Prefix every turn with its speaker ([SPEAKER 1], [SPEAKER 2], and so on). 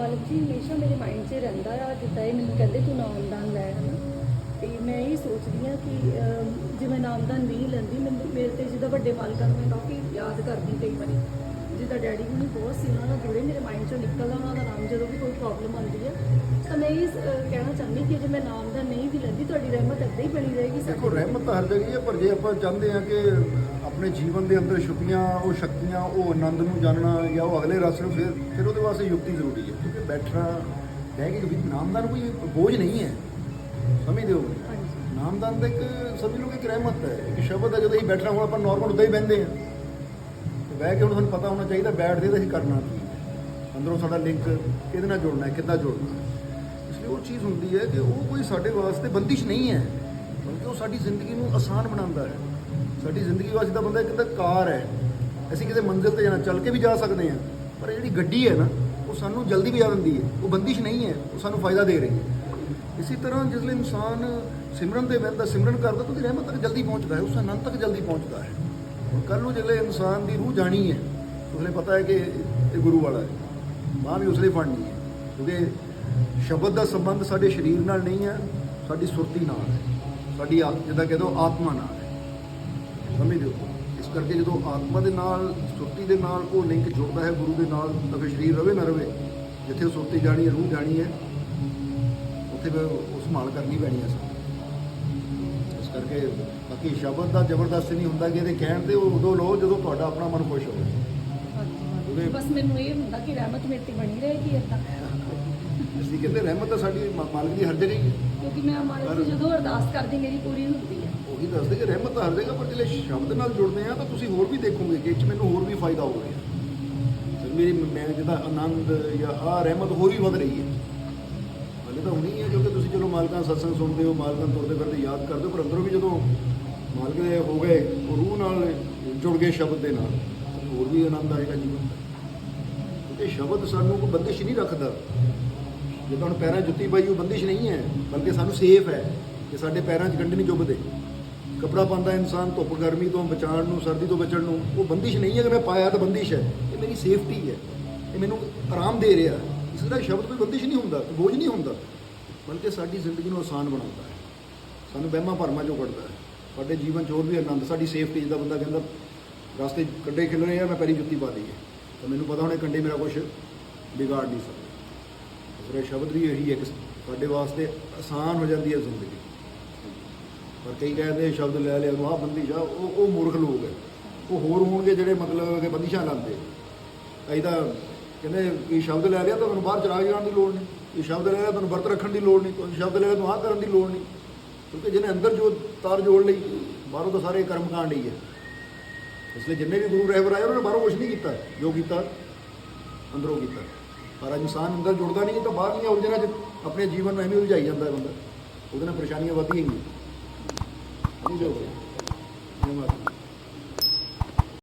[SPEAKER 1] ਮਾਲਕ ਜੀ, ਹਮੇਸ਼ਾ ਮੇਰੇ ਮਾਈਂਡ 'ਚ ਰਹਿੰਦਾ ਆ ਜਿੱਦਾਂ ਇਹ ਮੈਨੂੰ ਕਹਿੰਦੇ ਤੂੰ ਨਾਮਦਾਨ ਲੈ ਹਨਾ ਤੇ ਮੈਂ ਇਹ ਸੋਚਦੀ ਆ ਕਿ ਜੇ ਮੈਂ ਨਾਮਦਾਨ ਨਹੀਂ ਲੈਂਦੀ, ਮੈਨੂੰ ਮੇਰੇ ਤੇ ਜਿੱਦਾਂ ਵੱਡੇ ਮਾਲਕਾਂ ਨੂੰ ਮੈਂ ਕਾਫੀ ਯਾਦ ਕਰਦੀ ਕਈ ਵਾਰੀ। ਜਿੱਦਾਂ ਡੈਡੀ ਹੁਣੀ ਬਹੁਤ ਸੀ ਉਹਨਾਂ ਨਾਲ ਜੁੜੇ ਮੇਰੇ ਮਾਈਂਡ 'ਚੋਂ ਨਿਕਲਦਾ ਉਹਨਾਂ ਦਾ ਨਾਮ ਜਦੋਂ ਵੀ ਕੋਈ ਪ੍ਰੋਬਲਮ ਆਉਂਦੀ ਆ। ਤਾਂ ਮੈਂ ਇਹ ਕਹਿਣਾ ਚਾਹੁੰਦੀ ਕਿ ਜੇ ਮੈਂ ਨਾਮਦਾਨ ਨਹੀਂ ਵੀ ਲੈਂਦੀ ਤੁਹਾਡੀ ਰਹਿਮਤ ਏਦਾਂ ਹੀ ਬਣੀ ਰਹੇਗੀ
[SPEAKER 2] ਦੇਖੋ ਰਹਿਮਤ ਹਰ ਜਗ੍ਹਾ ਹੀ ਹੈ ਪਰ ਜੇ ਆਪਾਂ ਚਾਹੁੰਦੇ ਹਾਂ ਕਿ ਆਪਣੇ ਜੀਵਨ ਦੇ ਅੰਦਰ ਛੁਪੀਆਂ ਉਹ ਸ਼ਕਤੀਆਂ ਉਹ ਆਨੰਦ ਨੂੰ ਜਾਣਨਾ ਜਾਂ ਉਹ ਅਗਲੇ ਰਸ ਨੂੰ ਫਿਰ ਫਿਰ ਉਹਦੇ ਵਾਸਤੇ ਯੁਕਤੀ ਜ਼ਰੂਰੀ ਹੈ ਕਿਉਂਕਿ ਬੈਠਣਾ ਬਹਿ ਕੇ ਵੀ ਨਾਮਦਾਨ ਕੋਈ ਬੋਝ ਨਹੀਂ ਹੈ। ਸਮਝਦੇ ਹੋ?
[SPEAKER 1] ਹਾਂਜੀ।
[SPEAKER 2] ਨਾਮਦਾਨ ਦਾ ਇੱਕ ਸਮਝ ਲਓ ਕਿ ਇੱਕ ਰਹਿਮਤ ਹੈ ਇੱਕ ਸ਼ਬਦ ਹੈ ਜਦੋਂ ਅਸੀਂ ਬੈਠਣਾ ਹੁਣ ਆਪਾਂ ਨਾਰਮਲ ਉੱਦਾਂ ਹੀ ਹਾਂ। ਤੇ ਬਹਿ ਕੇ ਹੁਣ ਸਾਨੂੰ ਪਤਾ ਹੋਣਾ ਚਾਹੀਦਾ, ਬੈਠਦੇ ਤਾਂ ਅਸੀਂ ਕਰਨਾ ਕੀ ਅੰਦਰੋਂ ਸਾਡਾ ਲਿੰਕ ਕਿਹਦੇ ਨਾਲ ਜੁੜਨਾ ਹੈ, ਕਿੱਦਾਂ ਜੁੜਨਾ ਇਸ ਲਈ ਉਹ ਚੀਜ਼ ਹੁੰਦੀ ਹੈ ਕਿ ਉਹ ਕੋਈ ਸਾਡੇ ਵਾਸਤੇ ਬੰਦਿਸ਼ ਨਹੀਂ ਹੈ, ਬਲਕਿ ਉਹ ਸਾਡੀ ਜ਼ਿੰਦਗੀ ਨੂੰ ਆਸਾਨ ਬਣਾਉਂਦਾ ਹੈ। ਸਾਡੀ ਜ਼ਿੰਦਗੀ ਵਾਸਤੇ ਤਾਂ ਬੰਦਾ ਇੱਕ ਤਾਂ ਕਾਰ ਹੈ, ਅਸੀਂ ਕਿਸੇ ਮੰਜ਼ਿਲ ਤੇ ਜਾਣਾ ਚੱਲ ਕੇ ਵੀ ਜਾ ਸਕਦੇ ਹਾਂ, ਪਰ ਇਹ ਜਿਹੜੀ ਗੱਡੀ ਹੈ ਨਾ, ਉਹ ਸਾਨੂੰ ਜਲਦੀ ਵੀ ਆ ਦਿੰਦੀ ਹੈ। ਉਹ ਬੰਦਿਸ਼ ਨਹੀਂ ਹੈ, ਉਹ ਸਾਨੂੰ ਫਾਇਦਾ ਦੇ ਰਹੀ ਹੈ। ਇਸੇ ਤਰ੍ਹਾਂ ਜਿਸ ਲਈ ਇਨਸਾਨ ਸਿਮਰਨ ਦੇ ਬਹਿੰਦਾ ਸਿਮਰਨ ਕਰਦਾ ਤਾਂ ਉਹਦੀ ਰਹਿਮਤ ਤੱਕ ਜਲਦੀ ਪਹੁੰਚਦਾ ਹੈ, ਉਸ ਆਨੰਦ ਤੱਕ ਜਲਦੀ ਪਹੁੰਚਦਾ ਹੈ। ਹੁਣ ਕੱਲ ਨੂੰ ਜਿਹੜੇ ਇਨਸਾਨ ਦੀ ਰੂਹ ਜਾਣੀ ਹੈ ਉਸਨੇ ਪਤਾ ਹੈ ਕਿ ਇਹ ਗੁਰੂ ਵਾਲਾ ਹੈ। ਮਾਂ ਵੀ ਉਸਲੇ ਫੜਨੀ ਹੈ। ਕਿਉਂਕਿ ਸ਼ਬਦ ਦਾ ਸੰਬੰਧ ਸਾਡੇ ਸਰੀਰ ਨਾਲ ਨਹੀਂ ਹੈ, ਸਾਡੀ ਸੁਰਤੀ ਨਾਲ ਹੈ। ਸਾਡੀ ਜਿੱਦਾਂ ਕਹਿੰਦੇ ਹੋ ਆਤਮਾ ਨਾਲ ਹੈ। ਸਮਝਦੇ ਹੋ ਇਸ ਕਰਕੇ ਜਦੋਂ ਆਤਮਾ ਦੇ ਨਾਲ, ਸੁਰਤੀ ਦੇ ਨਾਲ ਉਹ ਲਿੰਕ ਜੁੜਦਾ ਹੈ ਗੁਰੂ ਦੇ ਨਾਲ, ਤਾਂ ਫਿਰ ਸਰੀਰ ਰਵੇ ਨਾ ਰਵੇ। ਜਿੱਥੇ ਉਹ ਸੁਰਤੀ ਜਾਣੀ ਹੈ, ਰੂਹ ਜਾਣੀ ਹੈ, ਉੱਥੇ ਫਿਰ ਉਹ ਸੰਭਾਲ ਕਰਨੀ ਪੈਣੀ ਹੈ ਸਾਨੂੰ ਕਰਕੇ ਬਾਕੀ ਸ਼ਬਦ ਦਾ ਜ਼ਬਰਦਸਤ ਨਹੀਂ ਹੁੰਦਾ ਕਿ ਇਹਦੇ ਕਹਿਣ ਤੇ ਉਹ ਉਦੋਂ ਲਓ ਜਦੋਂ ਤੁਹਾਡਾ ਆਪਣਾ ਮਨ ਖੁਸ਼ ਹੋਵੇ।
[SPEAKER 1] ਬਸ ਮੈਨੂੰ ਇਹ ਹੁੰਦਾ ਕਿ ਰਹਿਮਤ ਮੇਰੇ ਤੇ ਬਣੀ ਏਦਾਂ।
[SPEAKER 2] ਇਸ ਲਈ ਕਹਿੰਦੇ ਰਹਿਮਤ ਤਾਂ ਸਾਡੀ ਮਾਲਕ ਦੀ ਹਰ ਜਗ੍ਹਾ ਹੀ ਹੈ
[SPEAKER 1] ਕਿਉਂਕਿ ਮੈਂ ਮਾਲਕ ਜਦੋਂ ਅਰਦਾਸ ਕਰਦੀ ਮੇਰੀ ਪੂਰੀ ਹੁੰਦੀ ਹੈ।
[SPEAKER 2] ਉਹੀ ਦੱਸਦੇ ਕਿ ਰਹਿਮਤ ਤਾਂ ਹਰ ਜਗ੍ਹਾ ਪਰ ਜਿਹੜੇ ਸ਼ਬਦ ਨਾਲ ਜੁੜਦੇ ਆ ਤਾਂ ਤੁਸੀਂ ਹੋਰ ਵੀ ਦੇਖੋਗੇ ਕਿ ਇਹ 'ਚ ਮੈਨੂੰ ਹੋਰ ਵੀ ਫਾਇਦਾ ਹੋ ਰਿਹਾ। ਤੇ ਮੇਰੀ ਮੈਂ ਜਿਹਦਾ ਆਨੰਦ ਜਾਂ ਆ ਰਹਿਮਤ ਹੋਰ ਵੀ ਵਧ ਰਹੀ ਹੈ। ਹਾਲੇ ਤਾਂ ਹੁਣੀ ਹੈ। ਮਾਲਕਾਂ ਸਤਸੰਗ ਸੁਣਦੇ ਹੋ, ਮਾਲਕਾਂ ਤੁਰਦੇ ਫਿਰਦੇ ਯਾਦ ਕਰਦੇ ਹੋ, ਪਰ ਅੰਦਰੋਂ ਵੀ ਜਦੋਂ ਮਾਲਕ ਦੇ ਹੋ ਗਏ, ਉਹ ਰੂਹ ਨਾਲ ਜੁੜ ਗਏ ਸ਼ਬਦ ਦੇ ਨਾਲ ਹੋਰ ਵੀ ਆਨੰਦ ਆਏਗਾ ਜੀਵਨ ਦਾ। ਕਿਉਂਕਿ ਸ਼ਬਦ ਸਾਨੂੰ ਕੋਈ ਬੰਦਿਸ਼ ਨਹੀਂ ਰੱਖਦਾ। ਜਿੱਦਾਂ ਹੁਣ ਪੈਰਾਂ ਜੁੱਤੀ ਪਾਈ, ਉਹ ਬੰਦਿਸ਼ ਨਹੀਂ ਹੈ, ਬਲਕਿ ਸਾਨੂੰ ਸੇਫ ਹੈ ਕਿ ਸਾਡੇ ਪੈਰਾਂ 'ਚ ਗੰਢ ਨਹੀਂ ਚੁੱਭਦੇ। ਕਪੜਾ ਪਾਉਂਦਾ ਇਨਸਾਨ ਧੁੱਪ ਗਰਮੀ ਤੋਂ ਬਚਾਉਣ ਨੂੰ, ਸਰਦੀ ਤੋਂ ਬਚਣ ਨੂੰ, ਉਹ ਬੰਦਿਸ਼ ਨਹੀਂ ਹੈ। ਕਿ ਮੈਂ ਪਾਇਆ ਤਾਂ ਬੰਦਿਸ਼ ਹੈ। ਇਹ ਮੇਰੀ ਸੇਫਟੀ ਹੈ। ਇਹ ਮੈਨੂੰ ਆਰਾਮ ਦੇ ਰਿਹਾ। ਇਸ ਦਾ ਸ਼ਬਦ ਕੋਈ ਬੰਦਿਸ਼ ਨਹੀਂ ਹੁੰਦਾ ਬੋਝ ਨਹੀਂ ਹੁੰਦਾ। ਬਲਕਿ ਸਾਡੀ ਜ਼ਿੰਦਗੀ ਨੂੰ ਆਸਾਨ ਬਣਾਉਂਦਾ ਹੈ। ਸਾਨੂੰ ਵਹਿਮਾਂ ਭਰਮਾਂ ਚੋਂ ਕੱਢਦਾ ਹੈ। ਸਾਡੇ ਜੀਵਨ 'ਚ ਹੋਰ ਵੀ ਆਨੰਦ, ਸਾਡੀ ਸੇਫਟੀ ਜਿਹਦਾ ਬੰਦਾ ਕਹਿੰਦਾ, ਰਸਤੇ 'ਚ ਖਿਲ ਰਹੇ ਆ, ਮੈਂ ਪੈਰੀ ਜੁੱਤੀ ਪਾ ਦਈਏ। ਤਾਂ ਮੈਨੂੰ ਪਤਾ ਹੁਣ ਇਹ ਕੰਡੇ ਮੇਰਾ ਕੁਝ ਵਿਗਾੜ ਨਹੀਂ ਸਕਦਾ। ਇਸ ਸ਼ਬਦ ਵੀ ਇਹੀ ਹੈ ਕਿ ਸਾਡੇ ਵਾਸਤੇ ਆਸਾਨ ਹੋ ਜਾਂਦੀ ਹੈ ਜ਼ਿੰਦਗੀ। ਪਰ ਕਈ ਕਹਿੰਦੇ ਇਹ ਸ਼ਬਦ ਲੈ ਲਿਆ ਆਹ ਬੰਦਿਸ਼ ਆ ਉਹ ਉਹ ਮੂਰਖ ਲੋਕ ਹੈ। ਉਹ ਹੋਰ ਹੋਣਗੇ ਜਿਹੜੇ ਮਤਲਬ ਕਿ ਬੰਦਿਸ਼ਾਂ ਲਾਉਂਦੇ। ਅਸੀਂ ਤਾਂ ਕਹਿੰਦੇ ਇਹ ਸ਼ਬਦ ਲੈ ਲਿਆ ਤਾਂ ਤੁਹਾਨੂੰ ਬਾਹਰ ਚਰਾਗ ਜਾਣ ਦੀ ਲੋੜ ਨਹੀਂ। ਇਹ ਸ਼ਬਦ ਲੈ ਲਿਆ ਤੁਹਾਨੂੰ ਵਰਤ ਰੱਖਣ ਦੀ ਲੋੜ ਨਹੀਂ। ਕੋਈ ਸ਼ਬਦ ਲੈ ਲਿਆ ਤੁਹਾਨੂੰ ਆਹ ਕਰਨ ਦੀ ਲੋੜ ਨਹੀਂ। ਕਿਉਂਕਿ ਜਿਹਨੇ ਅੰਦਰ ਜੋ ਤਾਰ ਜੋੜ ਲਈ, ਬਾਹਰੋਂ ਤਾਂ ਸਾਰੇ ਕਰਮ ਕਾਂਡ ਹੀ ਹੈ ਇਸ ਲਈ ਜਿੰਨੇ ਵੀ ਗੁਰੂ ਰਹਿਬਰ ਆਏ, ਉਹਨਾਂ ਨੇ ਬਾਹਰੋਂ ਕੁਝ ਨਹੀਂ ਕੀਤਾ। ਜੋ ਕੀਤਾ, ਅੰਦਰੋਂ ਕੀਤਾ। ਪਰ ਇਨਸਾਨ ਅੰਦਰ ਜੁੜਦਾ ਨਹੀਂ ਤਾਂ ਬਾਹਰਲੀਆਂ ਉਲਝਣਾਂ 'ਚ ਆਪਣੇ ਜੀਵਨ ਨੂੰ ਐਵੇਂ ਉਲਝਾਈ ਜਾਂਦਾ ਬੰਦਾ। ਉਹਦੇ ਨਾਲ ਪਰੇਸ਼ਾਨੀਆਂ ਵੱਧਦੀਆਂ ਹੀ ਨਹੀਂ ਜੋ ਧੰਨਵਾਦ।